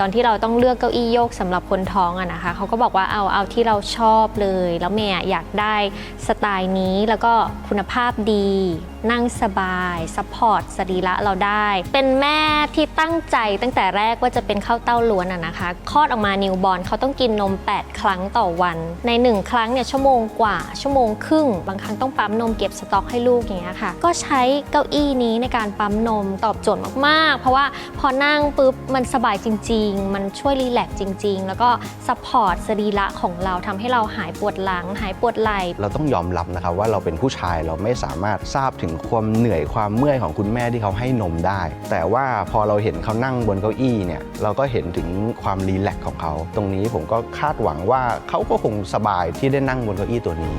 ตอนที่เราต้องเลือกเก้าอี้โยกสำหรับคนท้องอะนะคะเขาก็บอกว่าเอาเอาที่เราชอบเลย แล้วแม่อยากได้สไตล์นี้แล้วก็คุณภาพดี นั่งสบายซัพพอร์ตสรีระเราได้ เป็นแม่ที่ตั้งใจตั้งแต่แรกว่าจะเป็นข้าวเต้าล้วนอะนะคะคลอดออกมานิวบอร์นเขาต้องกินนม 8 ครั้งต่อวัน ใน 1 ครั้งเนี่ยชั่วโมงกว่า ชั่วโมงครึ่ง บางครั้งต้องปั๊มนมเก็บสต็อกให้ลูกอย่างเงี้ยค่ะ ก็ใช้เก้าอี้นี้ในการปั๊มนมตอบโจทย์มากๆ เพราะว่าพอนั่งปุ๊บมันสบายจริง ๆ มันช่วยรีแลกซ์จริง ๆ แล้วก็ซัพพอร์ตสรีระของเราทำให้เราหายปวดหลัง หายปวดไหล่เราต้องยอมรับนะครับว่าเราเป็นผู้ชายเราไม่สามารถทราบถึงความเหนื่อยความเมื่อยของคุณแม่ที่เขาให้นมได้ แต่ว่าพอเราเห็นเขานั่งบนเก้าอี้เนี่ยเราก็เห็นถึงความรีแลกของเขา ตรงนี้ผมก็คาดหวังว่าเขาก็คงสบายที่ได้นั่งบนเก้าอี้ตัวนี้